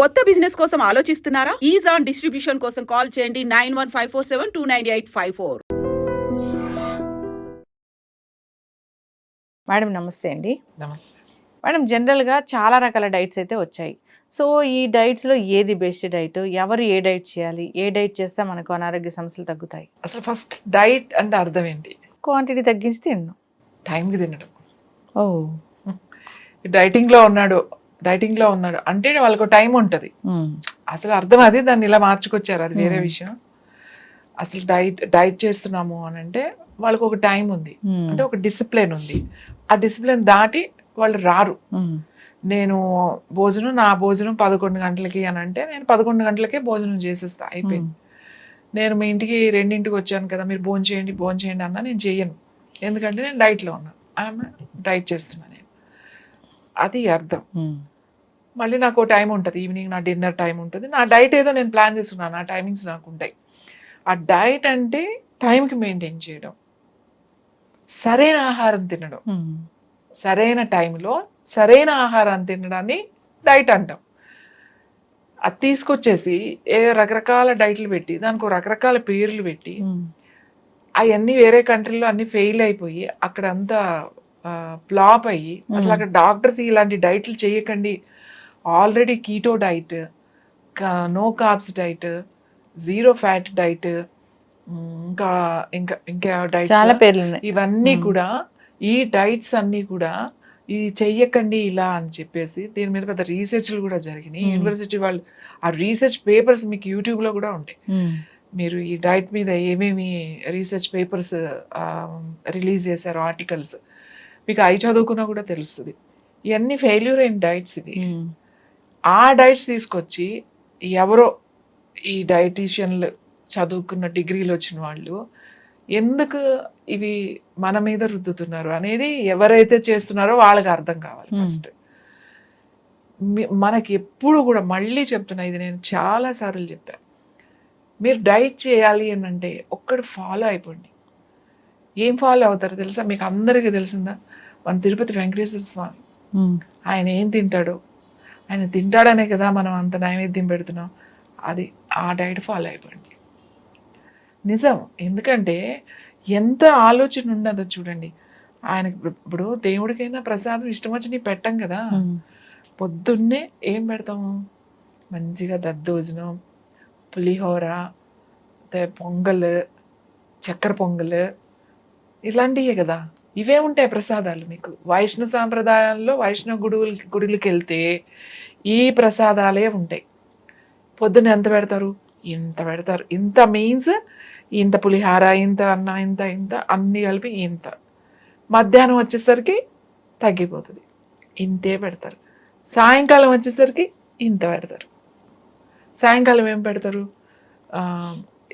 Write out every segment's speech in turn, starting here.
కొత్త బిజినెస్ కోసం ఆలోచిస్తున్నారా? ఈజ్ ఆన్ డిస్ట్రిబ్యూషన్ కోసం కాల్ చేయండి nine one five four seven two nine eight five four. Madam నమస్తే అండి. నమస్తే. మేడం జనరల్గా చాలా రకాల డైట్స్ అయితే వచ్చాయి. సో ఈ డైట్స్లో ఏది బెస్ట్ డైట్? ఎవరు ఏ డైట్ చేయాలి? ఏ డైట్ చేస్తే మనకు అనారోగ్య సమస్యలు తగ్గుతాయి? అసలు ఫస్ట్ డైట్ అంటే అర్థం ఏంటి? క్వాంటిటీ తగ్గించి తిన్నాం టైంకి తినడం. ఓ. డైటింగ్లో ఉన్నాడు డైటింగ్లో ఉన్నాడు. అంటే వాళ్ళకు టైం ఉంటుంది. అసలు అర్థం అది దాన్ని ఇలా మార్చుకొచ్చారు. అది వేరే. విషయం. అసలు డైట్ డైట్ చేస్తున్నాము అని అంటే వాళ్ళకు ఒక టైం ఉంది. అంటే ఒక డిసిప్లిన్ ఉంది. ఆ డిసిప్లిన్ దాటి వాళ్ళు రారు. నేను భోజనం నా భోజనం పదకొండు గంటలకి అని అంటే నేను పదకొండు గంటలకే భోజనం చేసేస్తా. అయిపోయింది. నేను మీ ఇంటికి రెండింటికి వచ్చాను కదా మీరు భోజనం చేయండి భోజనం చేయండి అన్నా నేను చేయను. ఎందుకంటే నేను డైట్లో ఉన్నాను ఆమె డైట్ చేస్తున్నాను నేను. అది అర్థం. మళ్ళీ నాకు టైం ఉంటుంది. ఈవినింగ్ నా డిన్నర్ టైం ఉంటుంది. నా డైట్ ఏదో నేను ప్లాన్ చేసుకున్నాను నా టైమింగ్స్ నాకు ఉంటాయి. ఆ డైట్ అంటే టైంకి మెయింటైన్ చేయడం. సరైన ఆహారం తినడం. సరైన టైంలో సరైన ఆహారాన్ని తినడాన్ని డైట్ అంటాం. అది తీసుకొచ్చేసి ఏ రకరకాల డైట్లు పెట్టి దానికి రకరకాల పేర్లు పెట్టి అవన్నీ వేరే కంట్రీలో అన్ని ఫెయిల్ అయిపోయి అక్కడ అంతా ఫ్లాప్ అయ్యి అసలు అక్కడ డాక్టర్స్ ఇలాంటి డైట్లు చేయకండి. Already keto diet no carbs diet zero fat diet ఇంకా ఇంకా ఇంకా చాలా డైట్స్ పేర్లు ఇవన్నీ. కూడా ఈ డైట్స్ అన్నీ కూడా ఇది చెయ్యకండి ఇలా అని చెప్పేసి దీని మీద పెద్ద రీసెర్చ్లు కూడా జరిగినాయి. యూనివర్సిటీ వాళ్ళు ఆ రీసెర్చ్ పేపర్స్ మీకు యూట్యూబ్లో కూడా ఉంటాయి. మీరు ఈ డైట్ మీద ఏమేమి రీసెర్చ్ పేపర్స్ రిలీజ్ చేశారు ఆర్టికల్స్ మీకు అవి చదువుకున్నా కూడా తెలుస్తుంది ఇవన్నీ ఫెయిల్యూర్ అయిన డైట్స్ ఇవి. ఆ డైట్స్ తీసుకొచ్చి ఎవరో ఈ డైటీషియన్లు చదువుకున్న డిగ్రీలు వచ్చిన వాళ్ళు ఎందుకు ఇవి మన మీద రుద్దుతున్నారు అనేది ఎవరైతే చేస్తున్నారో వాళ్ళకి అర్థం కావాలి. ఫస్ట్. మనకి ఎప్పుడు కూడా మళ్ళీ చెప్తున్నా ఇది నేను చాలా సార్లు చెప్పాను మీరు డైట్ చేయాలి అని అంటే ఒక్కడు ఫాలో అయిపోండి. ఏం ఫాలో అవుతారో తెలుసా? మీకు అందరికీ తెలిసిందా? మన తిరుపతి వెంకటేశ్వర స్వామి. ఆయన ఏం తింటాడు? ఆయన తింటాడనే కదా మనం అంత నైవేద్యం పెడుతున్నాం. అది ఆ డైట్ ఫాలో అయిపోండి. నిజం. ఎందుకంటే ఎంత ఆలోచన ఉన్నదో చూడండి. ఆయనకి ఇప్పుడు- దేవుడికైనా ప్రసాదం ఇష్టం వచ్చి నీ పెట్టం కదా. పొద్దున్నే ఏం పెడతాము? మంచిగా దద్దోజనం పులిహోర పొంగల్ చక్కెర పొంగల్ ఇలాంటివే కదా. ఇవే ఉంటాయి ప్రసాదాలు మీకు. వైష్ణవ సాంప్రదాయాల్లో వైష్ణవ గుడువులు గుడులకి వెళ్తే ఈ ప్రసాదాలే ఉంటాయి. పొద్దున్న ఎంత పెడతారు? ఇంత పెడతారు. ఇంత మీన్స్ ఇంత పులిహార ఇంత అన్న ఇంత ఇంత అన్నీ కలిపి ఇంత. మధ్యాహ్నం వచ్చేసరికి తగ్గిపోతుంది. ఇంతే పెడతారు. సాయంకాలం వచ్చేసరికి ఇంత పెడతారు. సాయంకాలం ఏం పెడతారు?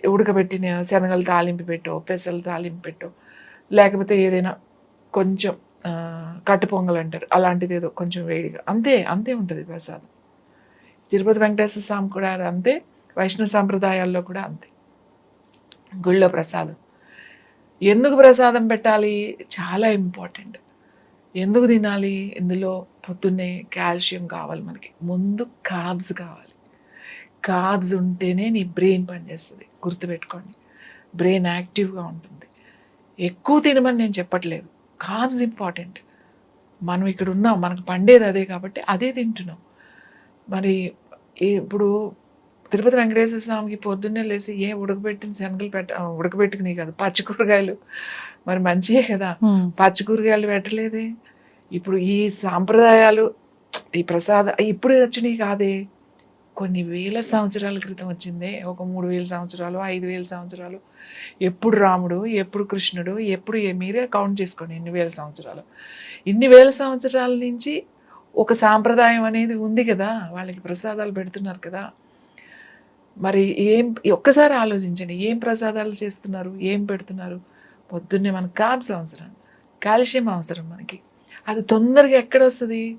ఉడకబెట్టిన శనగలు తాలింపు పెట్టో పెసలు తాలింపు పెట్టో లేకపోతే ఏదైనా కొంచెం కట్టు పొంగల్ అంటారు. అలాంటిది ఏదో కొంచెం వేడిగా. అంతే అంతే ఉంటుంది ప్రసాదం. తిరుపతి వెంకటేశ్వర స్వామి కూడా అంతే. వైష్ణవ సాంప్రదాయాల్లో కూడా అంతే. గుళ్ళో ప్రసాదం. ఎందుకు ప్రసాదం పెట్టాలి? చాలా ఇంపార్టెంట్. ఎందుకు తినాలి? ఇందులో పొద్దున్నే కాల్షియం కావాలి మనకి. ముందు కార్బ్స్ కావాలి. కార్బ్స్ ఉంటేనే నీ బ్రెయిన్ పనిచేస్తుంది. గుర్తుపెట్టుకోండి. బ్రెయిన్ యాక్టివ్గా ఉంటుంది. ఎక్కువ తినమని నేను చెప్పట్లేదు. కార్బ్స్ ఇంపార్టెంట్ మనం ఇక్కడ ఉన్నాం మనకు పండేది అదే కాబట్టి అదే తింటున్నాం. మరి ఇప్పుడు తిరుపతి వెంకటేశ్వర స్వామికి పొద్దున్నే లేచి ఏ ఉడకబెట్టిన శనగలు పెట్ట ఉడకబెట్టుకుని కాదు పచ్చి కూరగాయలు. మరి మంచియే కదా. పచ్చి కూరగాయలు పెట్టలేదే. ఇప్పుడు ఈ సాంప్రదాయాలు ఈ ప్రసాద ఇప్పుడు వచ్చినాయి కాదే. కొన్ని వేల సంవత్సరాల క్రితం వచ్చిందే. ఒక మూడు వేల సంవత్సరాలు ఐదు వేల సంవత్సరాలు. ఎప్పుడు రాముడు ఎప్పుడు కృష్ణుడు ఎప్పుడు మీరే కౌంట్ చేసుకోండి ఎన్ని వేల సంవత్సరాలు. ఇన్ని వేల సంవత్సరాల నుంచి ఒక సాంప్రదాయం అనేది ఉంది కదా. వాళ్ళకి ప్రసాదాలు పెడుతున్నారు కదా. మరి ఏం ఒక్కసారి ఆలోచించండి. ఏం ప్రసాదాలు చేస్తున్నారు? ఏం పెడుతున్నారు? పొద్దున్నే మనకు కార్బ్స్ అవసరం కాల్షియం అవసరం మనకి. అది తొందరగా ఎక్కడ వస్తుంది?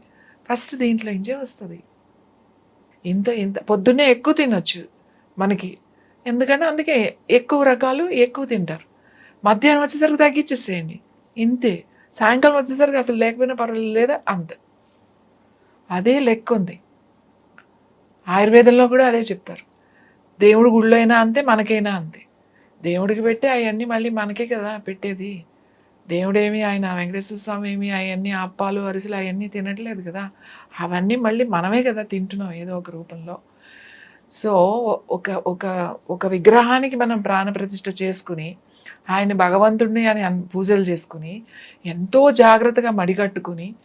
ఫస్ట్ దీంట్లో నుంచే వస్తుంది. ఇంత ఇంత పొద్దున్నే ఎక్కువ తినొచ్చు మనకి. ఎందుకంటే అందుకే ఎక్కువ రకాలు ఎక్కువ తింటారు. మధ్యాహ్నం వచ్చేసరికి తగ్గించేసేయండి ఇంతే. సాయంకాలం వచ్చేసరికి అసలు లేకపోయినా పర్వాలేదు లేదా? అంత. అదే లెక్క ఉంది. ఆయుర్వేదంలో కూడా అదే చెప్తారు. దేవుడి గుళ్ళో అయినా అంతే మనకైనా అంతే. దేవుడికి పెట్టి అవన్నీ మళ్ళీ మనకే కదా పెట్టేది. దేవుడేమి ఆయన వెంకటేశ్వర స్వామి ఏమి అవన్నీ అప్పాలు అరిసెలు అవన్నీ తినట్లేదు కదా. అవన్నీ మళ్ళీ మనమే కదా తింటున్నాం ఏదో ఒక రూపంలో. సో ఒక ఒక ఒక విగ్రహానికి మనం ప్రాణప్రతిష్ఠ చేసుకుని ఆయన భగవంతుడిని అని పూజలు చేసుకుని ఎంతో జాగ్రత్తగా మడిగట్టుకుని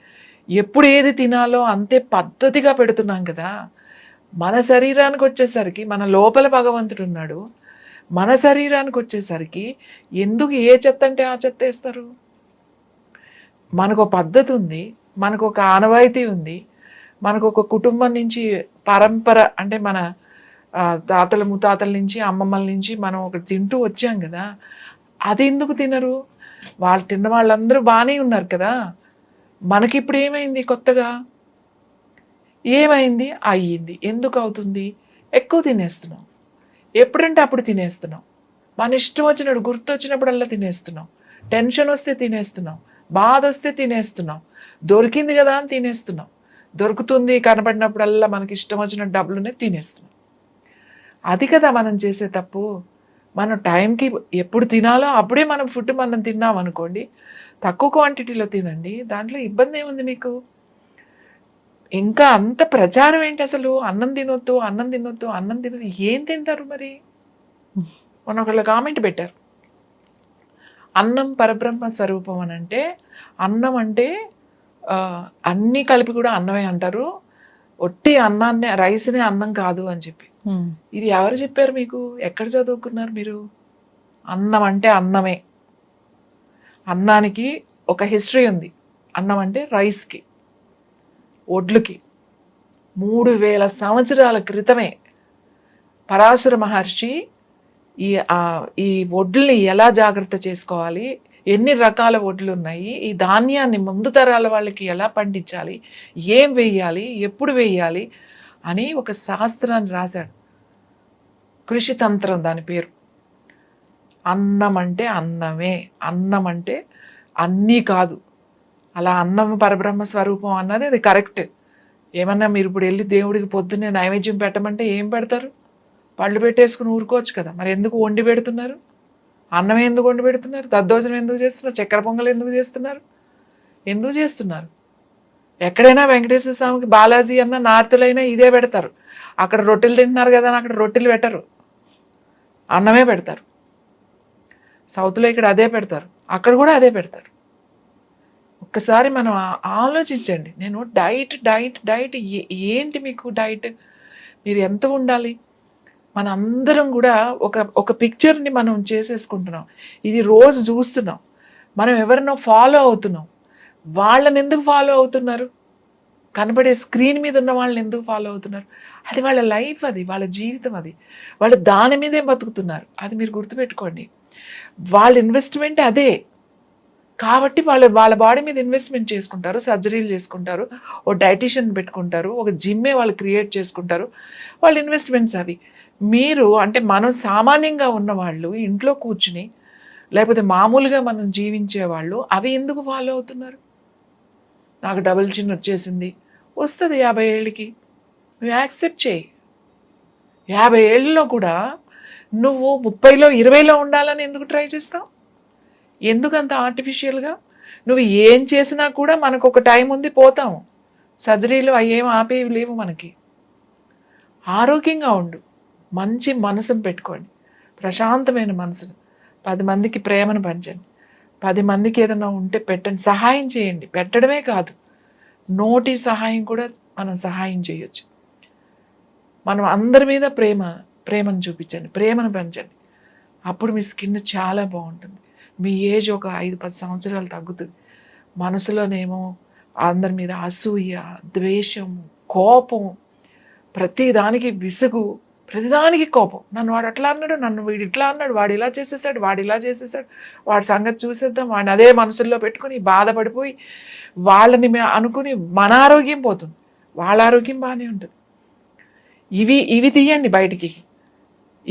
ఎప్పుడు ఏది తినాలో అంతే పద్ధతిగా పెడుతున్నాం కదా. మన శరీరానికి వచ్చేసరికి మన లోపల భగవంతుడు ఉన్నాడు. మన శరీరానికి వచ్చేసరికి ఎందుకు ఏ చెత్త అంటే ఆ చెత్త వేస్తారు? మనకు ఒక పద్ధతి ఉంది మనకు ఒక ఆనవాయితీ ఉంది మనకు ఒక కుటుంబం నుంచి పరంపర అంటే మన తాతల ముతాతల నుంచి అమ్మమ్మల నుంచి మనం ఒక తింటూ వచ్చాం కదా అది ఎందుకు తినరు? వాళ్ళు తిన్న వాళ్ళందరూ బాగానే ఉన్నారు కదా మనకి ఇప్పుడు ఏమైంది కొత్తగా? ఏమైంది? అయ్యింది. ఎందుకు అవుతుంది? ఎక్కువ తినేస్తున్నాం. ఎప్పుడంటే అప్పుడు తినేస్తున్నాం. మన ఇష్టం వచ్చినప్పుడు గుర్తు వచ్చినప్పుడల్లా తినేస్తున్నాం. టెన్షన్ వస్తే తినేస్తున్నాం. బాధ వస్తే తినేస్తున్నాం. దొరికింది కదా అని తినేస్తున్నాం. దొరుకుతుంది కనపడినప్పుడల్లా మనకి ఇష్టం వచ్చిన డబ్బులునే తినేస్తున్నాం. అది కదా మనం చేసే తప్పు. మనం టైంకి ఎప్పుడు తినాలో అప్పుడే మనం ఫుడ్ మనం తిన్నాం అనుకోండి తక్కువ క్వాంటిటీలో తినండి దాంట్లో ఇబ్బంది ఏముంది మీకు? ఇంకా అంత ప్రచారం ఏంటి అసలు? అన్నం తినొద్దు అన్నం తినొద్దు అన్నం తినొద్దు ఏం తింటారు మరి? మొన్న ఒకళ్ళు కామెంట్ పెట్టారు. అన్నం పరబ్రహ్మ స్వరూపం అని అంటే అన్నం అంటే అన్నీ కలిపి కూడా అన్నమే అంటారు. ఒట్టి అన్నాన్ని రైస్నే అన్నం కాదు అని చెప్పి. ఇది ఎవరు చెప్పారు మీకు? ఎక్కడ చదువుకున్నారు మీరు? అన్నం అంటే అన్నమే. అన్నానికి ఒక హిస్టరీ ఉంది. అన్నం అంటే రైస్కి. ఒడ్లుకి. మూడు వేల సంవత్సరాల క్రితమే పరాశుర మహర్షి ఈ ఈ వడ్లని ఎలా జాగ్రత్త చేసుకోవాలి? ఎన్ని రకాల వడ్లు ఉన్నాయి ఈ ధాన్యాన్ని ముందు తరాల వాళ్ళకి ఎలా పండించాలి? ఏం వేయాలి? ఎప్పుడు వేయాలి? అని ఒక శాస్త్రాన్ని రాశాడు. కృషి తంత్రం దాని పేరు. అన్నం అంటే అన్నమే. అన్నం అంటే అన్నీ కాదు. అలా అన్నం పరబ్రహ్మ స్వరూపం అన్నది అది కరెక్ట్. ఏమన్నా మీరు ఇప్పుడు వెళ్ళి దేవుడికి పొద్దున్నే నైవేద్యం పెట్టమంటే ఏం పెడతారు? పళ్ళు పెట్టేసుకుని ఊరుకోవచ్చు కదా. మరి ఎందుకు వండి పెడుతున్నారు? అన్నం ఎందుకు వండి పెడుతున్నారు? దద్దోజనం ఎందుకు చేస్తున్నారు? చక్కెర పొంగలు ఎందుకు చేస్తున్నారు? ఎందుకు చేస్తున్నారు? ఎక్కడైనా వెంకటేశ్వర స్వామికి బాలాజీ అన్న నార్తులైనా ఇదే పెడతారు. అక్కడ రొట్టెలు తింటున్నారు కదా అని అక్కడ రొట్టెలు పెట్టరు. అన్నమే పెడతారు. సౌత్లో ఇక్కడ అదే పెడతారు. అక్కడ కూడా అదే పెడతారు. ఒక్కసారి మనం ఆలోచించండి. నేను డైట్ డైట్ డైట్ ఏ- ఏంటి మీకు డైట్? మీరు ఎంత ఉండాలి? మన అందరం కూడా ఒక ఒక పిక్చర్ని మనం చేసేసుకుంటున్నాం. ఇది రోజు చూస్తున్నాం. మనం ఎవరినో ఫాలో అవుతున్నాం. వాళ్ళని ఎందుకు ఫాలో అవుతున్నారు? కనబడే స్క్రీన్ మీద ఉన్న వాళ్ళని ఎందుకు ఫాలో అవుతున్నారు? అది వాళ్ళ లైఫ్ అది వాళ్ళ జీవితం అది. వాళ్ళు దాని మీదే బతుకుతున్నారు. అది మీరు గుర్తుపెట్టుకోండి. వాళ్ళ ఇన్వెస్ట్మెంట్ అదే. కాబట్టి వాళ్ళ వాళ్ళ బాడీ మీద ఇన్వెస్ట్మెంట్ చేసుకుంటారు సర్జరీలు చేసుకుంటారు ఓ డైటీషియన్ పెట్టుకుంటారు ఒక జిమ్మే వాళ్ళు క్రియేట్ చేసుకుంటారు వాళ్ళ ఇన్వెస్ట్మెంట్స్ అవి. మీరు అంటే మనం సామాన్యంగా ఉన్న వాళ్ళు ఇంట్లో కూర్చుని లేకపోతే మామూలుగా మనం జీవించే వాళ్ళు అవి ఎందుకు ఫాలో అవుతున్నారు? నాకు డబుల్ చిన్ వచ్చేసింది. వస్తుంది యాభై ఏళ్ళకి. నువ్వు యాక్సెప్ట్ చేయి. యాభై ఏళ్ళలో కూడా నువ్వు ముప్పైలో ఇరవైలో ఉండాలని ఎందుకు ట్రై చేస్తావు? ఎందుకంత ఆర్టిఫిషియల్గా నువ్వు ఏం చేసినా కూడా మనకు ఒక టైం ఉంది పోతాము సర్జరీలు అయ్యేం ఆపేవి లేవు మనకి. ఆరోగ్యంగా ఉండు. మంచి మనసును పెట్టుకోండి. ప్రశాంతమైన మనసును. పది మందికి ప్రేమను పంచండి. పది మందికి ఏదైనా ఉంటే పెట్టండి. సహాయం చేయండి. పెట్టడమే కాదు. నోటి సహాయం కూడా మనం సహాయం చేయొచ్చు. మనం అందరి మీద ప్రేమ ప్రేమను చూపించండి. ప్రేమను పెంచండి. అప్పుడు మీ స్కిన్ చాలా బాగుంటుంది. మీ ఏజ్ ఒక ఐదు పది సంవత్సరాలు తగ్గుతుంది. మనసులోనేమో అందరి మీద అసూయ ద్వేషం కోపం ప్రతిదానికి విసుగు ప్రతిదానికి కోపం. నన్ను వాడు అట్లా అన్నాడు నన్ను వీడు ఇట్లా అన్నాడు వాడు ఇలా చేసేసాడు వాడు ఇలా చేసేసాడు వాడి సంగతి చూసేద్దాం వాడిని అదే మనసుల్లో పెట్టుకుని బాధపడిపోయి వాళ్ళని అనుకుని మన ఆరోగ్యం పోతుంది. వాళ్ళ ఆరోగ్యం బాగానే ఉంటుంది. ఇవి ఇవి తీయండి బయటికి.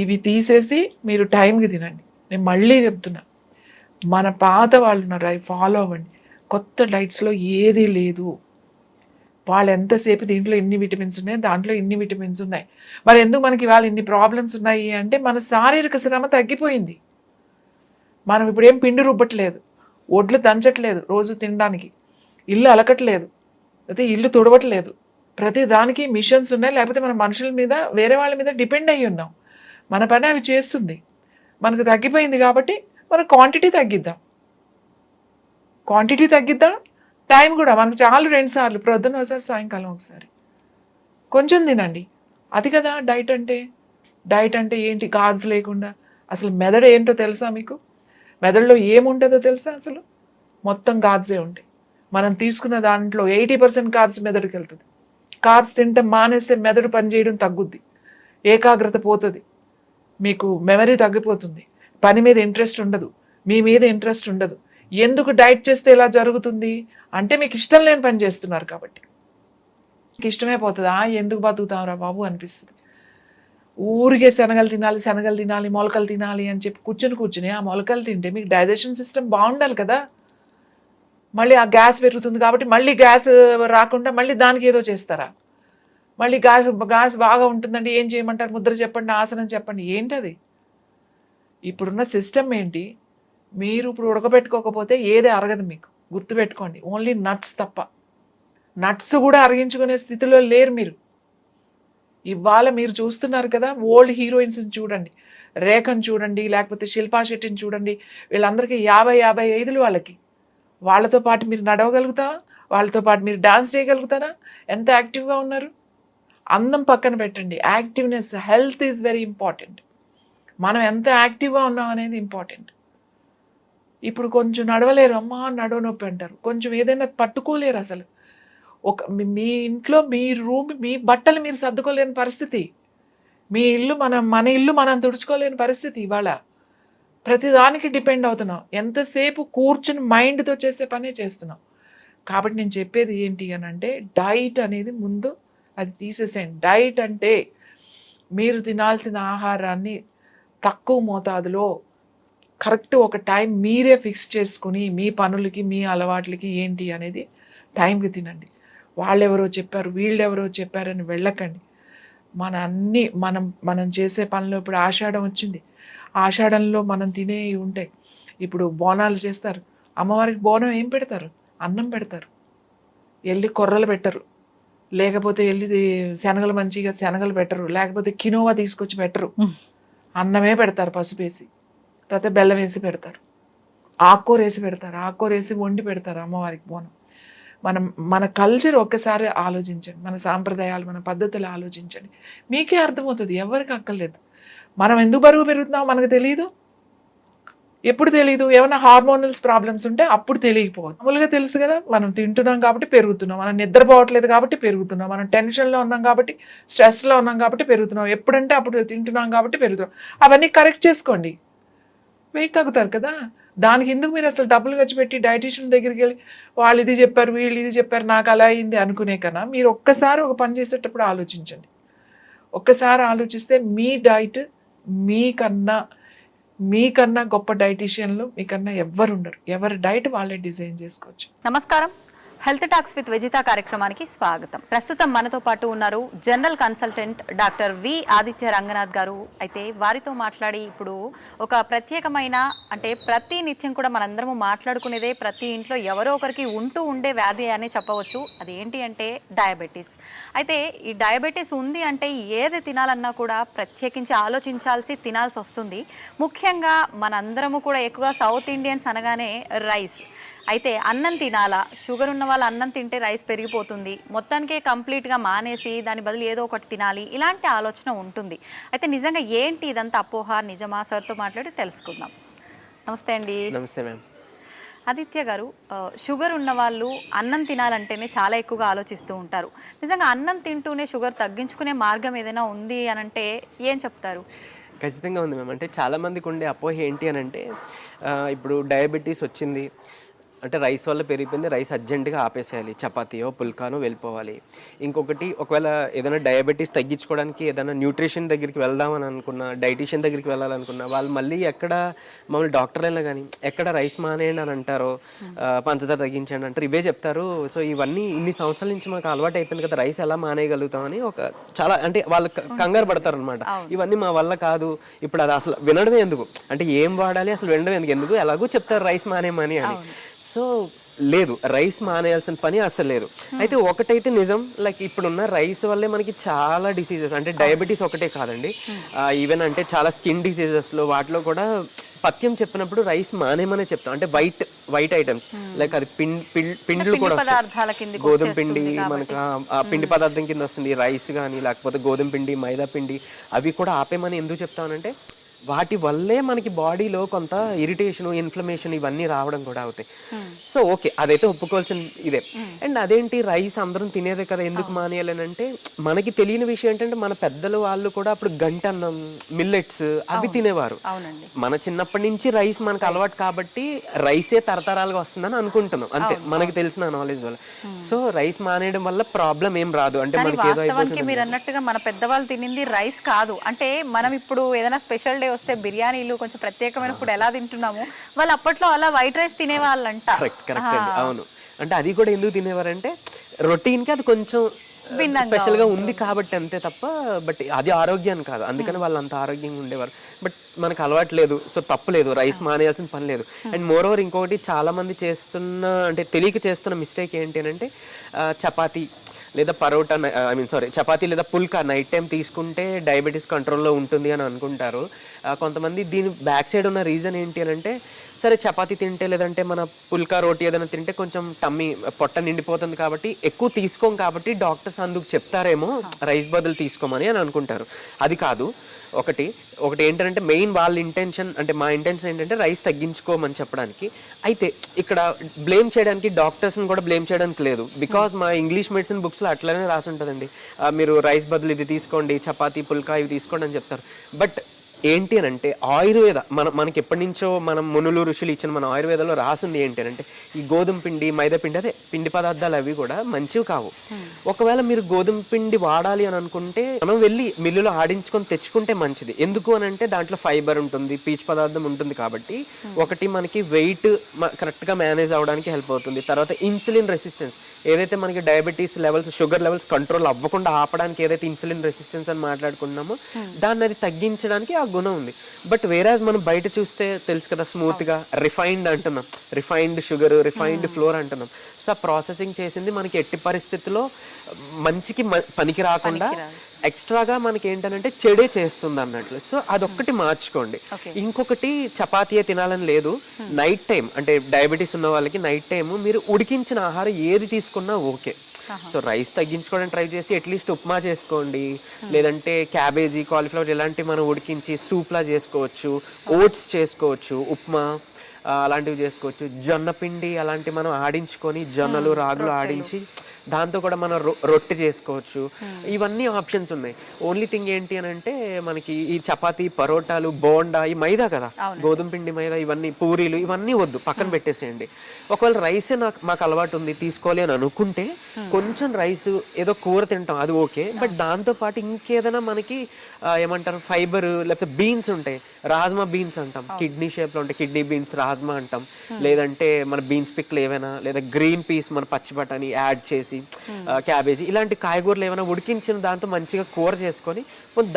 ఇవి తీసేసి మీరు టైంకి తినండి. నేను మళ్ళీ చెప్తున్నా. మన పాత వాళ్ళు ఉన్నారు. అవి ఫాలో అవ్వండి. కొత్త డైట్స్లో ఏదీ లేదు. వాళ్ళు ఎంతసేపు దీంట్లో ఇన్ని విటమిన్స్ ఉన్నాయి దాంట్లో ఇన్ని విటమిన్స్ ఉన్నాయి. మరి ఎందుకు మనకి ఇవాళ ఇన్ని ప్రాబ్లమ్స్ ఉన్నాయి అంటే మన శారీరక శ్రమ తగ్గిపోయింది. మనం ఇప్పుడు ఏం పిండి రుబ్బట్లేదు ఒడ్లు దంచట్లేదు రోజు తినడానికి. ఇల్లు అలకట్లేదు అయితే ఇల్లు తుడవట్లేదు. ప్రతి దానికి మిషన్స్ ఉన్నాయి లేకపోతే మన మనుషుల మీద వేరే వాళ్ళ మీద డిపెండ్ అయ్యి ఉన్నాం. మన పని అవి చేస్తుంది. మనకు తగ్గిపోయింది కాబట్టి మన క్వాంటిటీ తగ్గిద్దాం. క్వాంటిటీ తగ్గిద్దాం. టైం కూడా మనకు చాలు రెండు సార్లు. ప్రొద్దున ఒకసారి సాయంకాలం ఒకసారి. కొంచెం తినండి. అది కదా డైట్ అంటే? డైట్ అంటే ఏంటి? కార్బ్స్ లేకుండా. అసలు మెదడు ఏంటో తెలుసా మీకు? మెదడులో ఏముంటుందో తెలుసా అసలు? మొత్తం కార్బ్సే ఉంటాయి. మనం తీసుకున్న దాంట్లో ఎయిటీ పర్సెంట్ కార్బ్స్ మెదడుకి వెళ్తుంది. కార్బ్స్ తింటే మానేస్తే మెదడు పనిచేయడం తగ్గుద్ది. ఏకాగ్రత పోతుంది. మీకు మెమరీ తగ్గిపోతుంది. పని మీద ఇంట్రెస్ట్ ఉండదు. మీ మీద ఇంట్రెస్ట్ ఉండదు. ఎందుకు డైట్ చేస్తే ఇలా జరుగుతుంది? అంటే మీకు ఇష్టం లేని పని చేస్తున్నారు కాబట్టి. మీకు ఇష్టమే పోతుందా. ఆ ఎందుకు బతుకుతాంరా బాబు అనిపిస్తుంది. ఊరికే శనగలు తినాలి శనగలు తినాలి మొలకలు తినాలి అని చెప్పి కూర్చుని కూర్చుని ఆ మొలకలు తింటే మీకు డైజెషన్ సిస్టమ్ బాగుండాలి కదా. మళ్ళీ ఆ గ్యాస్ పెరుగుతుంది కాబట్టి మళ్ళీ గ్యాస్ రాకుండా మళ్ళీ దానికి ఏదో చేస్తారా? మళ్ళీ గ్యాస్ గ్యాస్ బాగా ఉంటుందండి ఏం చేయమంటారు? ముద్ర చెప్పండి ఆసనం చెప్పండి. ఏంటది? ఇప్పుడున్న సిస్టమ్ ఏంటి? మీరు ఇప్పుడు ఉడకబెట్టుకోకపోతే ఏది అరగదు మీకు. గుర్తుపెట్టుకోండి. ఓన్లీ నట్స్ తప్ప. నట్స్ కూడా అరిగించుకునే స్థితిలో లేరు మీరు. ఇవాళ మీరు చూస్తున్నారు కదా ఓల్డ్ హీరోయిన్స్ని చూడండి. రేఖను చూడండి లేకపోతే శిల్పా శెట్టిని చూడండి. వీళ్ళందరికీ యాభై యాభై ఐదులు వాళ్ళకి. వాళ్ళతో పాటు మీరు నడవగలుగుతావా? వాళ్ళతో పాటు మీరు డాన్స్ చేయగలుగుతారా? ఎంత యాక్టివ్గా ఉన్నారు? అందం పక్కన పెట్టండి. Activeness health is very important. మనం ఎంత యాక్టివ్గా ఉన్నాం అనేది ఇంపార్టెంట్. ఇప్పుడు కొంచెం నడవలేరు అమ్మా నడవ నొప్పి అంటారు. కొంచెం ఏదైనా పట్టుకోలేరు అసలు. ఒక మీ- మీ ఇంట్లో మీ రూమ్ మీ బట్టలు మీరు సర్దుకోలేని పరిస్థితి. మీ ఇల్లు మనం మన ఇల్లు మనం తుడుచుకోలేని పరిస్థితి ఇవాళ. ప్రతిదానికి డిపెండ్ అవుతున్నాం. ఎంతసేపు కూర్చుని మైండ్తో చేసే పనే చేస్తున్నాం. కాబట్టి నేను చెప్పేది ఏంటి అని అంటే డైట్ అనేది ముందు అది తీసేసేయండి. డైట్ అంటే మీరు తినాల్సిన ఆహారాన్ని తక్కువ మోతాదులో కరెక్ట్ ఒక టైం మీరే ఫిక్స్ చేసుకుని మీ పనులకి మీ అలవాట్లకి ఏంటి అనేది టైంకి తినండి. వాళ్ళెవరో చెప్పారు వీళ్ళెవరో చెప్పారని వెళ్ళకండి. మన అన్ని మనం మనం చేసే పనులు ఇప్పుడు ఆషాఢం వచ్చింది. ఆషాఢంలో మనం తినేవి ఉంటాయి. ఇప్పుడు బోనాలు చేస్తారు. అమ్మవారికి బోనం ఏం పెడతారు? అన్నం పెడతారు. వెళ్ళి కొర్రలు పెట్టరు. లేకపోతే వెళ్ళి శనగలు మంచిగా శనగలు పెట్టరు. లేకపోతే కినోవా తీసుకొచ్చి పెట్టరు. అన్నమే పెడతారు పసుపు వేసి లేకపోతే బెల్లం వేసి పెడతారు. ఆకుకూర వేసి పెడతారు ఆకుకూర వేసి వండి పెడతారు అమ్మవారికి బోనం. మనం మన కల్చర్ ఒక్కసారి ఆలోచించండి మన సాంప్రదాయాలు మన పద్ధతులు ఆలోచించండి. మీకే అర్థమవుతుంది ఎవరికి అక్కర్లేదు. మనం ఎందుకు బరువు పెరుగుతున్నామో మనకు తెలియదు ఎప్పుడు తెలియదు ఏమైనా హార్మోనల్స్ ప్రాబ్లమ్స్ ఉంటే అప్పుడు తెలియకపోవచ్చు. మామూలుగా తెలుసు కదా మనం తింటున్నాం కాబట్టి పెరుగుతున్నాం. మనం నిద్రపోవట్లేదు కాబట్టి పెరుగుతున్నాం. మనం టెన్షన్లో ఉన్నాం కాబట్టి స్ట్రెస్లో ఉన్నాం కాబట్టి పెరుగుతున్నాం. ఎప్పుడంటే అప్పుడు తింటున్నాం కాబట్టి పెరుగుతున్నాం. అవన్నీ కరెక్ట్ చేసుకోండి. వెయిట్ తగ్గుతారు కదా. దానికి ఎందుకు మీరు అసలు డబ్బులు ఖర్చు పెట్టి డైటీషియన్ దగ్గరికి వెళ్ళి వాళ్ళు ఇది చెప్పారు వీళ్ళు ఇది చెప్పారు నాకు అలా అయింది అనుకునే కన్నా మీరు ఒక్కసారి ఒక పని చేసేటప్పుడు ఆలోచించండి. ఒక్కసారి ఆలోచిస్తే మీ డైట్ మీకన్నా మీకన్నా గొప్ప డైటీషియన్లు మీకన్నా ఎవ్వరు ఉండరు ఎవరి డైట్ వాళ్ళే డిజైన్ చేసుకోవచ్చు. నమస్కారం. హెల్త్ టాక్స్ విత్ విజిత కార్యక్రమానికి స్వాగతం. ప్రస్తుతం మనతో పాటు ఉన్నారు general consultant doctor V Aditya Ranganath garu. అయితే వారితో మాట్లాడి ఇప్పుడు ఒక ప్రత్యేకమైన అంటే ప్రతి నిత్యం కూడా మనందరము మాట్లాడుకునేదే ప్రతి ఇంట్లో ఎవరో ఒకరికి ఉంటూ ఉండే వ్యాధి అని చెప్పవచ్చు. అది ఏంటి అంటే డయాబెటీస్. అయితే ఈ డయాబెటీస్ ఉంది అంటే ఏది తినాలన్నా కూడా ప్రత్యేకించి ఆలోచించాల్సి తినాల్సి వస్తుంది. ముఖ్యంగా మనందరము కూడా ఎక్కువగా సౌత్ ఇండియన్స్ అనగానే రైస్. అయితే అన్నం తినాలా? షుగర్ ఉన్న వాళ్ళు అన్నం తింటే రైస్ పెరిగిపోతుంది. మొత్తానికే కంప్లీట్గా మానేసి దాని బదులు ఏదో ఒకటి తినాలి. ఇలాంటి ఆలోచన ఉంటుంది. అయితే నిజంగా ఏంటి ఇదంతా అపోహ? నిజమా? సార్తో మాట్లాడి తెలుసుకుందాం. నమస్తే అండి. నమస్తే మ్యామ్. ఆదిత్య గారు షుగర్ ఉన్న వాళ్ళు అన్నం తినాలంటేనే చాలా ఎక్కువగా ఆలోచిస్తూ ఉంటారు. నిజంగా అన్నం తింటూనే షుగర్ తగ్గించుకునే మార్గం ఏదైనా ఉంది అని అంటే ఏం చెప్తారు? ఖచ్చితంగా ఉంది మ్యామ్. అంటే చాలామందికి ఉండే అపోహ ఏంటి అని అంటే ఇప్పుడు డయాబెటీస్ వచ్చింది. అంటే రైస్ వల్ల పెరిగిపోయింది. రైస్ అర్జెంటుగా ఆపేసేయాలి. చపాతీయో పుల్కానో వెళ్ళిపోవాలి. ఇంకొకటి ఒకవేళ ఏదైనా డయాబెటీస్ తగ్గించుకోవడానికి ఏదైనా న్యూట్రిషన్ దగ్గరికి వెళ్దామని అనుకున్నా డైటీషియన్ దగ్గరికి వెళ్ళాలనుకున్నా వాళ్ళు మళ్ళీ ఎక్కడ మమ్మల్ని డాక్టర్ అయినా కానీ ఎక్కడ రైస్ మానేయండి అని అంటారో పంచదార తగ్గించండి అంటారు. ఇవే చెప్తారు. సో ఇవన్నీ ఇన్ని సంవత్సరాల నుంచి మాకు అలవాటు అయిపోయింది కదా రైస్ ఎలా మానేయగలుగుతామని ఒక చాలా అంటే వాళ్ళు కంగారు పడతారు అనమాట ఇవన్నీ మా వల్ల కాదు. ఇప్పుడు అది అసలు వినడమే ఎందుకు? అంటే ఏం వాడాలి అసలు వినడం ఎందుకు? ఎందుకు? ఎలాగో చెప్తారు రైస్ మానేయమని అని. సో లేదు రైస్ మానేయాల్సిన పని అసలు లేదు. అయితే ఒకటైతే నిజం లైక్ ఇప్పుడున్న రైస్ వల్లే మనకి చాలా డిసీజెస్ అంటే డయాబెటీస్ ఒకటే కాదండి. ఈవెన్ అంటే చాలా స్కిన్ డిసీజెస్లో వాటిలో కూడా పథ్యం చెప్పినప్పుడు రైస్ మానేమనే చెప్తాం. అంటే వైట్ వైట్ ఐటమ్స్. లైక్ అది పిండ్లు కూడా గోధుమ పిండి మనకు ఆ పిండి పదార్థం కింద వస్తుంది రైస్ కానీ లేకపోతే గోధుమ పిండి మైదా పిండి అవి కూడా ఆపేమని ఎందుకు చెప్తానంటే వాటి వల్లే మనకి బాడీలో కొంత ఇరిటేషన్ ఇన్ఫ్లమేషన్ ఇవన్నీ రావడం కూడా అవుతాయి. సో ఓకే అదైతే ఒప్పుకోవాల్సిన ఇదే. అండ్ అదేంటి రైస్ అందరం తినేదే కదా ఎందుకు మానేయాలని అంటే మనకి తెలియని విషయం ఏంటంటే మన పెద్దలు వాళ్ళు కూడా అప్పుడు గంటన్నం మిల్లెట్స్ అవి తినేవారు. అవునండి. మన చిన్నప్పటి నుంచి రైస్ మనకు అలవాటు కాబట్టి రైసే తరతరాలుగా వస్తుందని అనుకుంటున్నాం. అంతే మనకి తెలిసిన నాలెడ్జ్ వల్ల. సో రైస్ మానేయడం వల్ల ప్రాబ్లం ఏం రాదు. అంటే మనకి ఏదో మీరు అన్నట్టుగా మన పెద్దవాళ్ళు తినింది రైస్ కాదు. అంటే మనం ఇప్పుడు ఏదైనా స్పెషల్ డే వస్తే బిర్యానీలు కొంచెం ప్రత్యేకమైన ఫుడ్ ఎలా తింటున్నాము? వాళ్ళు అప్పట్లో అలా వైట్ రైస్ తినేవాళ్ళంట. కరెక్ట్ కరెక్ట్ అండి. అవును. అంటే అది కూడా ఎందుకు తినేవారంటే రొటీన్కి అది కొంచెం స్పెషల్గా ఉంది కాబట్టి అంతే తప్ప బట్ అది ఆరోగ్యాన్ని కాదు. అందుకని వాళ్ళు అంత ఆరోగ్యంగా ఉండేవారు. బట్ మనకు అలవాటు లేదు. సో తప్పు లేదు. రైస్ మానేయాల్సిన పని లేదు. అండ్ మోర్ ఓవర్ ఇంకొకటి చాలా మంది చేస్తున్న అంటే తెలియక చేస్తున్న మిస్టేక్ ఏంటి అంటే ఆ, చపాతీ. లేదా parotta I mean sorry chapati లేదా పుల్కా నైట్ టైం తీసుకుంటే డయాబెటీస్ కంట్రోల్లో ఉంటుంది అని అనుకుంటారు. కొంతమంది దీని బ్యాక్ సైడ్ ఉన్న రీజన్ ఏంటి అని అంటే సరే చపాతీ తింటే లేదంటే మన పుల్కా రోటీ ఏదైనా తింటే కొంచెం టమ్మీ పొట్ట నిండిపోతుంది కాబట్టి ఎక్కువ తీసుకోం కాబట్టి డాక్టర్స్ అందుకు చెప్తారేమో రైస్ బదులు తీసుకోమని అని అనుకుంటారు. అది కాదు. ఒకటి ఒకటి ఏంటంటే మెయిన్ వాళ్ళ ఇంటెన్షన్ అంటే మా ఇంటెన్షన్ ఏంటంటే రైస్ తగ్గించుకోమని చెప్పడానికి. అయితే ఇక్కడ బ్లేమ్ చేయడానికి డాక్టర్స్ని కూడా బ్లేమ్ చేయడానికి లేదు. బికాజ్ మా ఇంగ్లీష్ మెడిసిన్ బుక్స్లో అట్లనే రాసి ఉంటుందండి మీరు రైస్ బదులు ఇది తీసుకోండి చపాతీ పుల్కా ఇవి తీసుకోండి అని చెప్తారు. బట్ ఏంటి అని అంటే ఆయుర్వేద. మన మనకి ఎప్పటి నుంచో మనం మునులు ఋషులు ఇచ్చిన మన ఆయుర్వేదంలో రాసింది ఏంటి అని అంటే ఈ గోధుమ పిండి మైదా పిండి అదే పిండి పదార్థాలు అవి కూడా మంచివి కావు. ఒకవేళ మీరు గోధుమ పిండి వాడాలి అని అనుకుంటే మనం వెళ్ళి మిల్లులో ఆడించుకొని తెచ్చుకుంటే మంచిది. ఎందుకు అని అంటే దాంట్లో ఫైబర్ ఉంటుంది పీచు పదార్థం ఉంటుంది కాబట్టి ఒకటి మనకి వెయిట్ కరెక్ట్గా మేనేజ్ అవ్వడానికి హెల్ప్ అవుతుంది. తర్వాత ఇన్సులిన్ రెసిస్టెన్స్. ఏదైతే మనకి diabetes levels sugar levels control అవ్వకుండా ఆపడానికి ఏదైతే ఇన్సులిన్ రెసిస్టెన్స్ అని మాట్లాడుకున్నామో దాన్ని అది తగ్గించడానికి ఆ గుణం ఉంది. బట్ వేరాజ్ మనం బయట చూస్తే తెలుసు కదా స్మూత్గా రిఫైన్డ్ అంటున్నాం రిఫైన్డ్ షుగర్ రిఫైన్డ్ ఫ్లోర్ అంటున్నాం. సో ఆ ప్రాసెసింగ్ చేసింది మనకి ఎట్టి పరిస్థితుల్లో మంచికి పనికి రాకుండా ఎక్స్ట్రాగా మనకి ఏంటంటే చెడే చేస్తుంది అన్నట్లు. సో అదొక్కటి మార్చుకోండి. ఇంకొకటి చపాతీయే తినాలని లేదు. నైట్ టైం అంటే డయాబెటీస్ ఉన్న వాళ్ళకి నైట్ టైం మీరు ఉడికించిన ఆహారం ఏది తీసుకున్నా ఓకే. సో రైస్ తగ్గించుకోవడానికి ట్రై చేసి అట్లీస్ట్ ఉప్మా చేసుకోండి. లేదంటే క్యాబేజీ కాలీఫ్లవర్ ఇలాంటివి మనం ఉడికించి సూప్లా చేసుకోవచ్చు ఓట్స్ చేసుకోవచ్చు ఉప్మా అలాంటివి చేసుకోవచ్చు. జొన్న పిండి అలాంటివి మనం ఆడించుకొని జొన్నలు రాగులు ఆడించి దాంతో కూడా మనం రొ- రొట్టె చేసుకోవచ్చు. ఇవన్నీ ఆప్షన్స్ ఉన్నాయి. ఓన్లీ థింగ్ ఏంటి అని అంటే మనకి ఈ చపాతీ పరోటాలు బోండా ఈ మైదా కదా. గోధుమ పిండి మైదా ఇవన్నీ పూరీలు ఇవన్నీ వద్దు. పక్కన పెట్టేసేయండి. ఒకవేళ రైసే నాకు మాకు అలవాటు ఉంది తీసుకోవాలి అని అనుకుంటే కొంచెం రైస్ ఏదో కూర తింటాం అది ఓకే. బట్ దాంతో పాటు ఇంకేదైనా మనకి ఏమంటారు ఫైబర్ లేకపోతే బీన్స్ ఉంటాయి. రాజ్మా బీన్స్ అంటాం. కిడ్నీ షేప్లో ఉంటాయి కిడ్నీ బీన్స్ రాజ్మా అంటాం. లేదంటే మన బీన్స్ పిక్లు ఏవైనా లేదా గ్రీన్ పీస్ మన పచ్చి బఠానీ యాడ్ చేసి క్యాబేజీ ఇలాంటి కాయగూరలు ఏమైనా ఉడికించిన దాంతో మంచిగా కూర చేసుకొని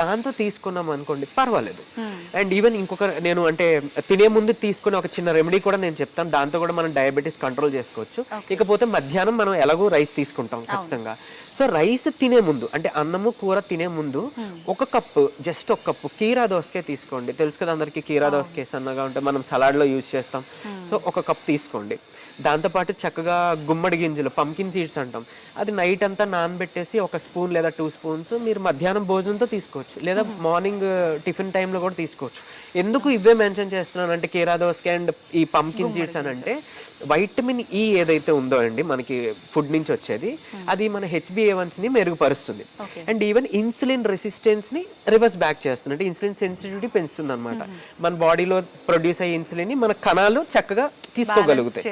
దాంతో తీసుకున్నాం అనుకోండి పర్వాలేదు. అండ్ ఈవెన్ ఇంకొక నేను అంటే తినే ముందు తీసుకునే ఒక చిన్న రెమెడీ కూడా నేను చెప్తాను. దాంతో కూడా మనం డయాబెటీస్ కంట్రోల్ చేసుకోవచ్చు. ఇకపోతే మధ్యాహ్నం మనం ఎలాగో రైస్ తీసుకుంటాం ఖచ్చితంగా. సో రైస్ తినే ముందు అంటే అన్నము కూర తినే ముందు ఒక కప్పు జస్ట్ ఒక కప్పు కీరా దోసకాయ తీసుకోండి. తెలుసు కదా అందరికి కీరా దోసకాయ సన్నగా ఉంటే మనం సలాడ్లో యూజ్ చేస్తాం. సో ఒక కప్ తీసుకోండి. దాంతోపాటు చక్కగా గుమ్మడి గింజలు పంకిన్ సీడ్స్ అంటాం. అది నైట్ అంతా నానబెట్టేసి ఒక స్పూన్ లేదా టూ స్పూన్స్ మీరు మధ్యాహ్నం భోజనంతో తీసుకోవచ్చు. లేదా మార్నింగ్ టిఫిన్ టైంలో కూడా తీసుకోవచ్చు. ఎందుకు ఇవే మెన్షన్ చేస్తున్నాను అంటే కీరా దోసకాయ అండ్ ఈ పంకిన్ సీడ్స్ అని అంటే వైటమిన్ ఈ ఏదైతే ఉందో అండి మనకి ఫుడ్ నుంచి వచ్చేది అది మన హెచ్బిఏవన్స్ని మెరుగుపరుస్తుంది. అండ్ ఈవెన్ ఇన్సులిన్ రెసిస్టెన్స్ని రివర్స్ బ్యాక్ చేస్తుంది. అంటే ఇన్సులిన్ సెన్సిటివిటీ పెంచుతుంది అనమాట మన బాడీలో ప్రొడ్యూస్ అయ్యే ఇన్సులిన్ని మన కణాలు చక్కగా తీసుకోగలుగుతాయి?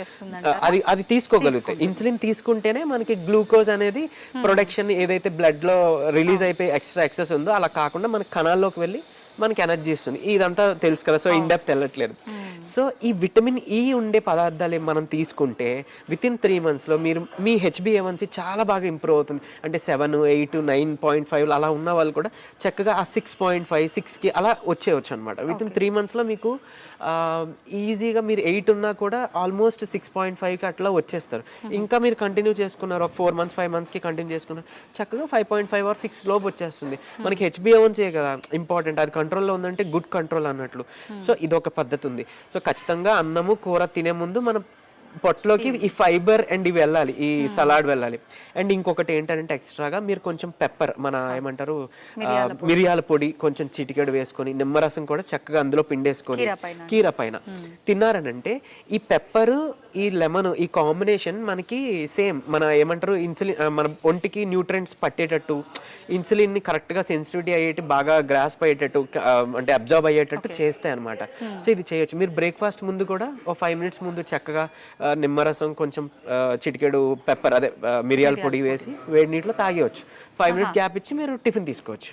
అది అది తీసుకోగలుగుతాయి. ఇన్సులిన్ తీసుకుంటేనే మనకి గ్లూకోజ్ అనేది ప్రొడక్షన్ ఏదైతే బ్లడ్లో రిలీజ్ అయిపోయి ఎక్స్ట్రా ఎక్సెస్ ఉందో అలా కాకుండా మన కణాల్లోకి వెళ్ళి మనకి ఎనర్జీ ఇస్తుంది. ఇదంతా తెలుసు కదా సో ఇన్ డెప్త్ వెళ్ళట్లేదు. సో ఈ విటమిన్ ఈ ఉండే పదార్థాలు మనం తీసుకుంటే విత్ ఇన్ త్రీ మంత్స్లో మీరు మీ హెచ్బిఏవన్సీ చాలా బాగా ఇంప్రూవ్ అవుతుంది. అంటే seven eight nine point five అలా ఉన్న వాళ్ళు కూడా చక్కగా ఆ సిక్స్ పాయింట్ ఫైవ్ సిక్స్కి అలా వచ్చేయచ్చు అనమాట విత్ ఇన్ త్రీ మంత్స్లో మీకు ఈజీగా మీరు ఎయిట్ ఉన్నా కూడా ఆల్మోస్ట్ సిక్స్ పాయింట్ ఫైవ్కి అట్లా వచ్చేస్తారు. ఇంకా మీరు కంటిన్యూ చేసుకున్నారు ఒక ఫోర్ మంత్స్ ఫైవ్ మంత్స్కి కంటిన్యూ చేసుకున్నారు చక్కగా five point five or six లోపు వచ్చేస్తుంది. మనకి హెచ్బిఏవన్సీ కదా ఇంపార్టెంట్ అది కంట్రోల్లో ఉందంటే గుడ్ కంట్రోల్ అన్నట్లు. సో ఇది ఒక పద్ధతి ఉంది సో ఖచ్చితంగా అన్నము కూర తినే ముందు మనం పొట్టలోకి ఈ ఫైబర్ అండ్ ఇవి వెళ్ళాలి ఈ సలాడ్ వెళ్ళాలి. అండ్ ఇంకొకటి ఏంటంటే ఎక్స్ట్రాగా మీరు కొంచెం పెప్పర్ మన ఏమంటారు మిరియాల పొడి. కొంచెం చిటికెడు వేసుకొని నిమ్మరసం కూడా చక్కగా అందులో పిండేసుకొని కీర పైన. తిన్నారనంటే ఈ పెప్పర్ ఈ లెమన్ ఈ కాంబినేషన్ మనకి సేమ్. మన ఏమంటారు ఇన్సులిన్ మన ఒంటికి న్యూట్రియంట్స్ పట్టేటట్టు ఇన్సులిన్ని కరెక్ట్గా సెన్సిటివిటీ అయ్యేటి బాగా గ్రాస్ప్ అయ్యేటట్టు అంటే అబ్జర్వ్ అయ్యేటట్టు చేస్తాయి అనమాట సో ఇది చేయొచ్చు. మీరు బ్రేక్ఫాస్ట్ ముందు కూడా ఒక ఫైవ్ మినిట్స్ ముందు చక్కగా నిమ్మరసం కొంచెం చిటికెడు పెప్పర్ అదే మిరియాల పొడి వేసి వేడి నీటిలో తాగేయచ్చు. ఫైవ్ మినిట్స్ గ్యాప్ ఇచ్చి మీరు టిఫిన్ తీసుకోవచ్చు.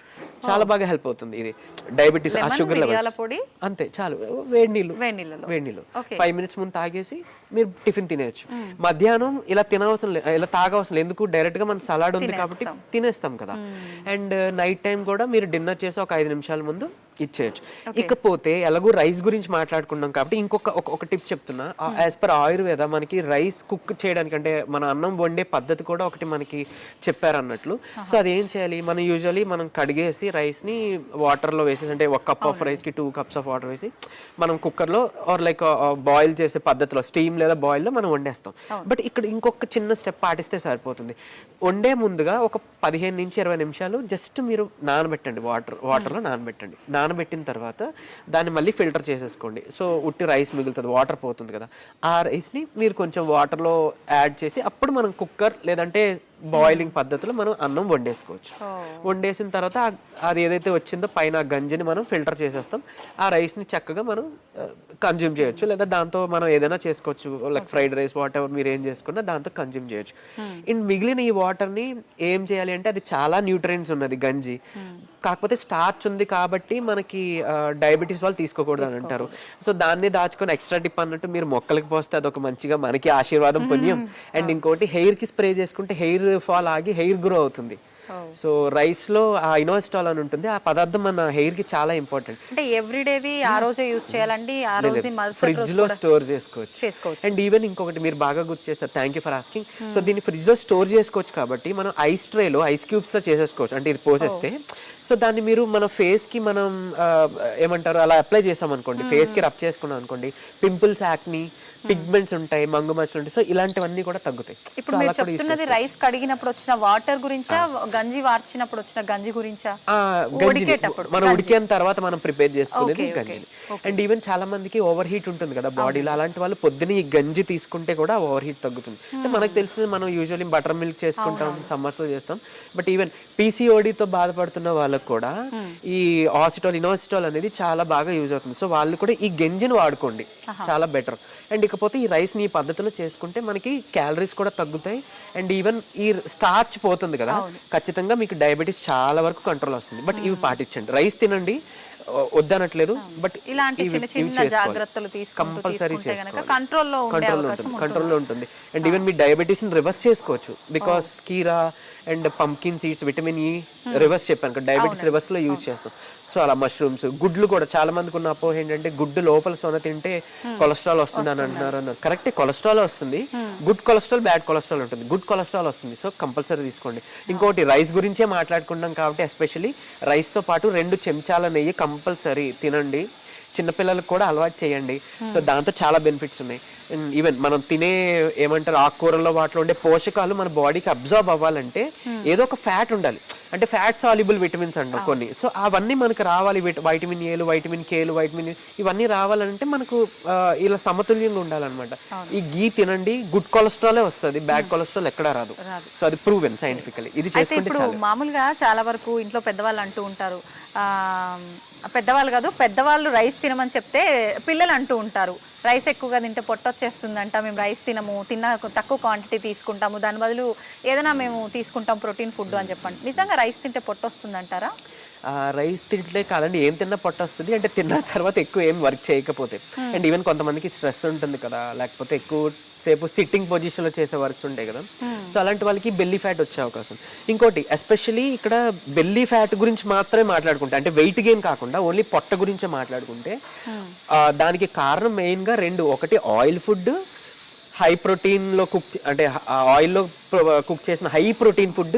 చాలా బాగా హెల్ప్ అవుతుంది ఇది. డయాబెటీస్ ఆ షుగర్ లెవెల్స్ పొడి? అంతే చాలు. వేడి నీళ్ళు. వేడి నీళ్ళు. ఫైవ్ మినిట్స్ ముందు తాగేసి మీరు టిఫిన్ తినేయచ్చు. మధ్యాహ్నం ఇలా తినవసరం లేదు ఇలా తాగవసరం లేదు ఎందుకు? డైరెక్ట్గా మన సలాడ్ ఉంది కాబట్టి తినేస్తాం. కదా. అండ్ నైట్ టైం కూడా మీరు డిన్నర్ చేసి ఒక ఐదు నిమిషాల ముందు ఇచ్చేయచ్చు. ఇకపోతే ఎలాగో రైస్ గురించి మాట్లాడుకున్నాం కాబట్టి ఇంకొక ఒక- టిప్ చెప్తున్నా. యాజ్ పర్ ఆయుర్వేద మనకి రైస్ కుక్ చేయడానికి అంటే మన అన్నం వండే పద్ధతి కూడా ఒకటి మనకి చెప్పారు అన్నట్లు సో అది ఏం చేయాలి? మనం యూజువలీ మనం కడిగేసి రైస్ని వాటర్లో వేసేసి అంటే ఒక కప్ ఆఫ్ రైస్కి టూ కప్స్ ఆఫ్ వాటర్ వేసి మనం కుక్కర్లో ఆర్ లైక్ బాయిల్ చేసే పద్ధతిలో స్టీమ్ లేదా బాయిల్లో మనం వండేస్తాం. బట్ ఇక్కడ ఇంకొక చిన్న స్టెప్ పాటిస్తే సరిపోతుంది. వండే ముందుగా ఒక పదిహేను నుంచి ఇరవై నిమిషాలు జస్ట్ మీరు నానబెట్టండి వాటర్ వాటర్లో నానబెట్టండి. నానబెట్టిన తర్వాత దాన్ని మళ్ళీ ఫిల్టర్ చేసేసుకోండి. సో ఉట్టి రైస్ మిగులుతుంది వాటర్ పోతుంది కదా. ఆ రైస్ని మీరు కొంచెం వాటర్లో యాడ్ చేసి అప్పుడు మనం కుక్కర్ లేదంటే బాయిలింగ్ పద్ధతిలో మనం అన్నం వండేసుకోవచ్చు. వండేసిన తర్వాత అది ఏదైతే వచ్చిందో పైన గంజిని మనం ఫిల్టర్ చేసేస్తాం. ఆ రైస్ని చక్కగా మనం కన్జ్యూమ్ చేయొచ్చు. లేదా దాంతో మనం ఏదైనా చేసుకోవచ్చు. Like fried rice whatever మీరు ఏం చేసుకున్నా దాంతో కన్జ్యూమ్ చేయొచ్చు. ఇన్ మిగిలిన ఈ వాటర్ని ఏం చేయాలి అంటే అది చాలా న్యూట్రియంట్స్ ఉన్నది గంజి. కాకపోతే స్టార్చ్ ఉంది కాబట్టి మనకి డయాబెటీస్ వాళ్ళు తీసుకోకూడదు అని అంటారు. సో దాన్ని దాచుకొని ఎక్స్ట్రా టిప్ అన్నట్టు మీరు మొక్కలకి పోస్తే అదొక మంచిగా మనకి ఆశీర్వాదం పుణ్యం. అండ్ ఇంకోటి హెయిర్కి స్ప్రే చేసుకుంటే హెయిర్ ఫాల్ ఆగి హెయిర్ గ్రో అవుతుంది. సో రైస్లో ఆ ఇనోస్టాల్ అని ఉంటుంది. ఆ పదార్థం మన హెయిర్కి చాలా ఇంపార్టెంట్ అంటే ఎవ్రీడేది ఆ రోజే యూజ్ చేయాలండి. ఆ రోజు ఫ్రిడ్జ్లో స్టోర్ చేసుకోవచ్చు. చేసుకోవచ్చు. అండ్ ఈవెన్ ఇంకొకటి మీరు బాగా గుర్తు చేశారు. Thank you for asking so దీన్ని ఫ్రిడ్జ్లో స్టోర్ చేసుకోవచ్చు కాబట్టి మనం ఐస్ ట్రేలో ఐస్ క్యూబ్స్లో చేసేసుకోవచ్చు. అంటే ఇది పోసేస్తే. సో దాన్ని మీరు మన ఫేస్కి మనం ఏమంటారు? అలా అప్లై చేసాం అనుకోండి ఫేస్కి రబ్ చేసుకున్నాం అనుకోండి పింపుల్స్ యాక్ని పిగ్మెంట్స్ ఉంటాయి మంగు మచ్చలు ఉంటాయి. సో ఇలాంటివన్నీ కూడా తగ్గుతాయి. ఇప్పుడు మీరు చెప్తున్నది రైస్ కడిగినప్పుడు వచ్చిన వాటర్ గురించా గంజి వార్చినప్పుడు వచ్చిన గంజి గురించా? ఉడికేటప్పుడు, మనం గంజి. ఉడికిన తర్వాత మనం ప్రిపేర్ చేసుకునేది గంజిని. అండ్ ఈవెన్ చాలా మందికి ఓవర్ హీట్ ఉంటుంది కదా బాడీలో అలాంటి వాళ్ళు పొద్దున ఈ గంజి తీసుకుంటే కూడా ఓవర్ హీట్ తగ్గుతుంది. అంటే మనకు తెలిసింది మనం యూజువల్లీ బటర్ మిల్క్ చేసుకుంటాం సమ్మర్స్లో చేస్తాం. బట్ ఈవెన్తో బాధపడుతున్న వాళ్ళకి కూడా ఈ ఆసిటోల్ ఇనోసిటోల్ అనేది చాలా బాగా యూజ్ అవుతుంది. సో వాళ్ళు కూడా ఈ గంజిని వాడుకోండి. చాలా బెటర్ అండ్ ఇకపోతే ఈ రైస్ని ఈ పద్ధతిలో చేసుకుంటే మనకి క్యాలరీస్ కూడా తగ్గుతాయి. అండ్ ఈవెన్ ఈ స్టార్చ్ పోతుంది కదా ఖచ్చితంగా మీకు డయాబెటీస్ చాలా వరకు కంట్రోల్ వస్తుంది. బట్ ఇవి పాటించండి. రైస్ తినండి. వద్దనట్లేదు. బట్ ఇలాంటి చిన్న చిన్న జాగ్రత్తలు తీసుకుంటూ కంపల్సరీ కంట్రోల్లో ఉంటుంది. కంట్రోల్లో ఉంటుంది. అండ్ ఈవెన్ మీ డయాబెటీస్ని రివర్స్ చేసుకోవచ్చు. బికాస్ కీరా and pumpkin seeds vitamin E reverse చెప్పాను డయాబెటీస్ రివర్స్లో యూజ్ చేస్తాం. సో అలా మష్రూమ్స్ గుడ్లు కూడా చాలా మందికి ఉన్న అపోహ ఏంటంటే గుడ్డు లోపల సొన తింటే కొలెస్ట్రాల్ వస్తుంది అని అంటున్నారు. అన్నారు కరెక్టే కొలెస్ట్రాల్ వస్తుంది. గుడ్ కొలెస్ట్రాల్ బ్యాడ్ కొలెస్ట్రాల్ ఉంటుంది. గుడ్ కొలెస్ట్రాల్ వస్తుంది. సో కంపల్సరీ తీసుకోండి. ఇంకోటి రైస్ గురించే మాట్లాడుకుంటున్నాం కాబట్టి ఎస్పెషల్లీ రైస్తో పాటు రెండు చెంచాల నెయ్యి కంపల్సరీ తినండి. చిన్నపిల్లలకు కూడా అలవాటు చేయండి. సో దాంతో చాలా బెనిఫిట్స్ ఉన్నాయి. ఈవెన్ మనం తినే ఏమంటారు ఆకుకూరల్లో వాటిలో ఉండే పోషకాలు మన బాడీకి అబ్జర్వ్ అవ్వాలంటే ఏదో ఒక ఫ్యాట్ ఉండాలి. అంటే ఫ్యాట్ సాల్యుబుల్ విటమిన్స్ అంటాం కొన్ని. సో అవన్నీ మనకు రావాలి విట- వైటమిన్ ఏలు వైటమిన్ కేలు వైటమిన్ ఇవన్నీ రావాలంటే మనకు ఇలా సమతుల్యంగా ఉండాలన్నమాట. ఈ గీ తినండి గుడ్ కొలెస్ట్రాలే వస్తుంది బ్యాడ్ కొలెస్ట్రాల్ ఎక్కడా రాదు. సో అది ప్రూవెన్ సైంటిఫికలీ ఇది చేసుకుంటే మామూలుగా చాలా వరకు ఇంట్లో పెద్దవాళ్ళు అంటూ ఉంటారు పెద్దవాళ్ళు కాదు పెద్దవాళ్ళు రైస్ తినమని చెప్తే పిల్లలు అంటూ ఉంటారు. రైస్ ఎక్కువగా తింటే పొట్ట వచ్చేస్తుందంట మేము రైస్ తినము తిన్న తక్కువ క్వాంటిటీ తీసుకుంటాము దాని బదులు ఏదైనా మేము తీసుకుంటాం ప్రోటీన్ ఫుడ్ అని చెప్పండి. నిజంగా రైస్ తింటే పొట్ట వస్తుందంటారా? రైస్ తింటే కాదండి ఏం తిన్నా పొట్ట వస్తుంది అంటే తిన్న తర్వాత ఎక్కువ ఏం వర్క్ చేయకపోతే. అండ్ ఈవెన్ కొంతమందికి స్ట్రెస్ ఉంటుంది కదా లేకపోతే ఎక్కువ సేపు సిట్టింగ్ పొజిషన్లో చేసే వర్క్స్ ఉంటాయి కదా. సో అలాంటి వాళ్ళకి బెల్లీ ఫ్యాట్ వచ్చే అవకాశం. ఇంకోటి ఎస్పెషల్లీ ఇక్కడ బెల్లీ ఫ్యాట్ గురించి మాత్రమే మాట్లాడుకుంటే అంటే వెయిట్ గెయిన్ కాకుండా ఓన్లీ పొట్ట గురించే మాట్లాడుకుంటే ఆ, దానికి కారణం మెయిన్గా రెండు. ఒకటి ఆయిల్ ఫుడ్ హై ప్రోటీన్లో కుక్ అంటే ఆయిల్లో కుక్ చేసిన high protein food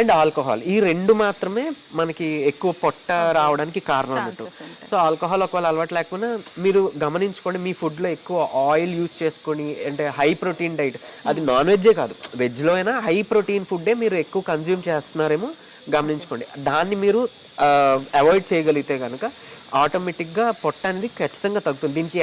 and alcohol. ఈ రెండు మాత్రమే మనకి ఎక్కువ పొట్ట రావడానికి కారణం అన్నట్టు. సో ఆల్కహాల్ ఒకవేళ అలవాటు లేకపోయినా మీరు గమనించుకోండి మీ ఫుడ్లో ఎక్కువ ఆయిల్ యూస్ చేసుకొని అంటే హై ప్రోటీన్ డైట్ అది నాన్ వెజ్జే కాదు. వెజ్లో అయినా హై ప్రోటీన్ ఫుడ్డే మీరు ఎక్కువ కన్జ్యూమ్ చేస్తున్నారేమో గమనించుకోండి. దాన్ని మీరు అవాయిడ్ చేయగలిగితే కనుక ఆటోమేటిక్గా పొట్ట అనేది ఖచ్చితంగా తగ్గుతుంది. దీనికి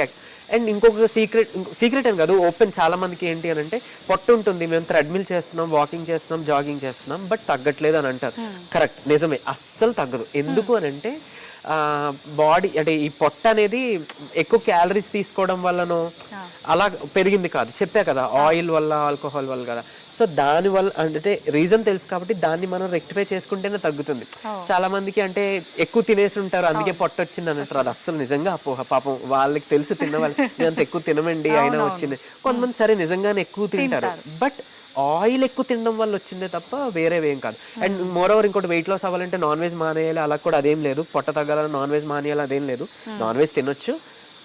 అండ్ ఇంకొక సీక్రెట్ సీక్రెట్ అని కాదు ఓపెన్ చాలా మందికి ఏంటి అని అంటే పొట్ట ఉంటుంది మేము థ్రెడ్మిల్ చేస్తున్నాం వాకింగ్ చేస్తున్నాం జాగింగ్ చేస్తున్నాం బట్ తగ్గట్లేదు అని అంటారు. కరెక్ట్ నిజమే అస్సలు తగ్గదు. ఎందుకు అని అంటే బాడీ అంటే ఈ పొట్ట అనేది ఎక్కువ క్యాలరీస్ తీసుకోవడం వల్లనో అలా పెరిగింది కాదు. చెప్పా కదా ఆయిల్ వల్ల ఆల్కహాల్ వల్ల కదా. సో దాని వల్ల అంటే రీజన్ తెలుసు కాబట్టి దాన్ని మనం రెక్టిఫై చేసుకుంటేనే తగ్గుతుంది. చాలా మందికి అంటే ఎక్కువ తినేసి ఉంటారు అందుకే పొట్ట వచ్చింది అని అంటారు. అది అస్సలు నిజంగా అపోహ పాపం వాళ్ళకి తెలుసు తిన్న వాళ్ళు "మేము అంత ఎక్కువ తినమండి అయినా వచ్చింది. కొంతమంది సరే నిజంగానే ఎక్కువ తింటారు. బట్ ఆయిల్ ఎక్కువ తినడం వల్ల వచ్చిందే తప్ప వేరేవేం కాదు. అండ్ మోర్ ఓవర్ ఇంకోటి వెయిట్ లాస్ అవ్వాలంటే నాన్ వెజ్ మానేయాలి అలా కూడా అదేం లేదు. పొట్ట తగ్గాలని నాన్ వెజ్ మానేయాలి అదేం లేదు. నాన్ వెజ్ తినొచ్చు.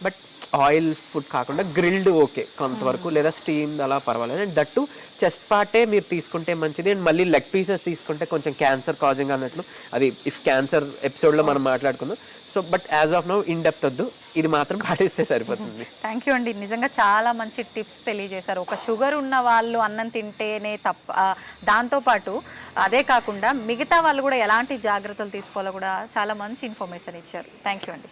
బట్ ఆయిల్ ఫుడ్ కాకుండా గ్రిల్డ్ ఓకే కొంతవరకు లేదా స్టీమ్ అలా పర్వాలేదు. అండ్ దట్టు చెస్ట్ పార్టే మీరు తీసుకుంటే మంచిది. అండ్ మళ్ళీ లెగ్ పీసెస్ తీసుకుంటే కొంచెం క్యాన్సర్ కాజింగ్ అన్నట్లు. అది ఇఫ్ క్యాన్సర్ ఎపిసోడ్లో మనం మాట్లాడుకుందాం. So but as of now in depth వద్దు. ఇది మాత్రం పాటిస్తే సరిపోతుంది. థ్యాంక్ యూ అండి. నిజంగా చాలా మంచి టిప్స్ తెలియజేశారు. ఒక షుగర్ ఉన్న వాళ్ళు అన్నం తింటేనే తప్ప దాంతోపాటు అదే కాకుండా మిగతా వాళ్ళు కూడా ఎలాంటి జాగ్రత్తలు తీసుకోవాలో కూడా చాలా మంచి ఇన్ఫర్మేషన్ ఇచ్చారు. థ్యాంక్ యూ అండి.